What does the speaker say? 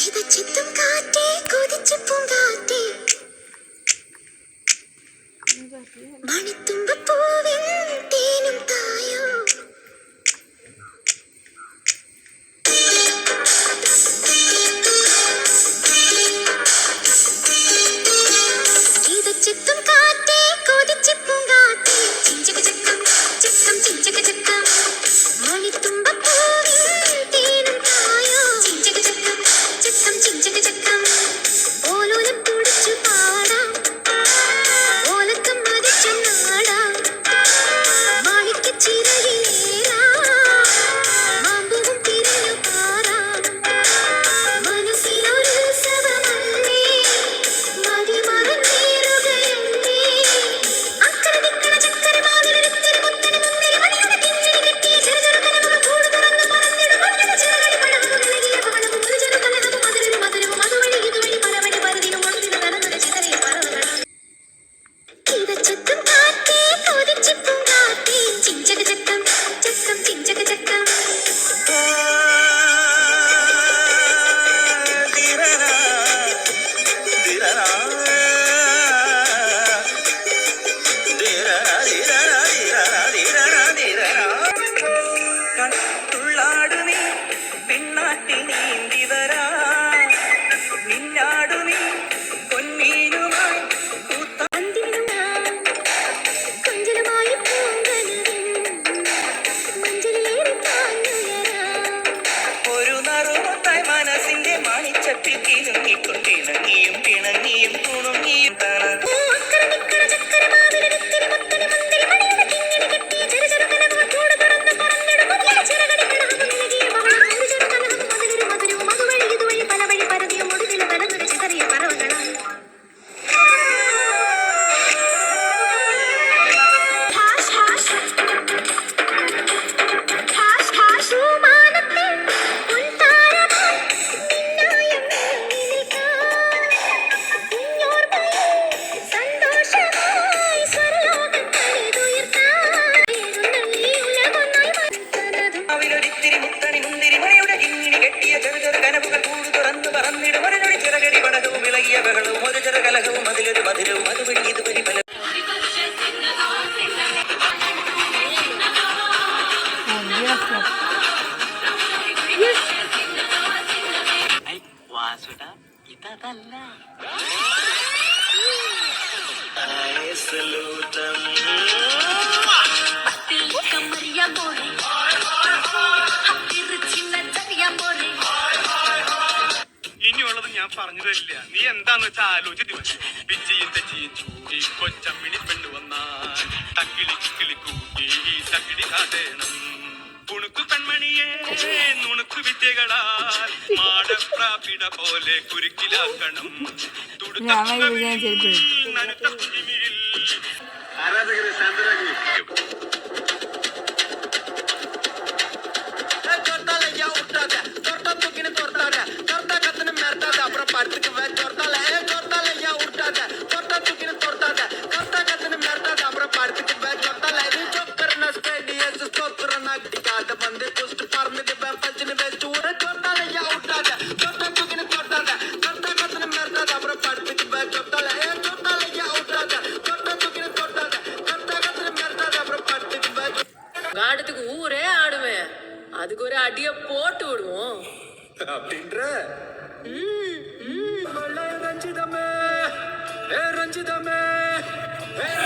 കിതച്ചെത്തും കാറ്റേ കൊതിച്ചു പൂങ്കാറ്റേ. ಹರಿರ ഒരു ചെറു மையவர்களும் ஒரு ஜரகலகவும் மதிலொரு மதிலும் மதுவெளி இதுவரி பல இததல்ல തരില്ല നീ എന്താന്ന് വെച്ചാ ആലോചിച്ച് മതി പിച്ചിയും തെച്ചിയും ചൂടി കൊച്ചമ്മിണി പെണ്ണു വന്നാൽ തക്കിളി കിക്കിളി കൂട്ടി തക്കിടി കാതേണം. കുണുക്കു പെൺമണിയെ നുണുക്കു വിദ്യകളാൽ മാടപ്രാപിട പോലെ കുരുക്കിലാക്കണം. തുടുത്ത വിജയം ആരാധകരെ ശാന്തരാക്കി. மிரட்டாத அப்புறம் படுத்துக்கு வே தொட்டால ஏ தொட்டால ஐயா விட்டாத தொட்டா தூக்கின்னு தொட்டாத தொட்டா கத்துன்னு மிரட்டாத அப்புறம் படுத்துக்கு வே தொட்டால இது சொக்கரன ஸ்டேடியஸ் சொக்கரன அடிக்காத வந்து குஸ்ட் பறந்துட்டு வே பச்சுன்னு வெச்சு ஊர தொட்டால ஐயா விட்டாத தொட்டா தூக்கின்னு தொட்டாத தொட்டா கத்துன்னு மிரட்டாத அப்புறம் படுத்துக்கு வே தொட்டால ஏ தொட்டால ஐயா விட்டாத தொட்டா தூக்கின்னு தொட்டாத தொட்டா கத்துன்னு மிரட்டாத அப்புறம் படுத்துக்கு வே காடத்துக்கு ஊரே ஆடுவேன் அதுக்கு ஒரு அடிய போட்டு விடுவோம் அப்படின்ற? ரஞ்சிதமே ஏ ரஞ்சிதமே ஏ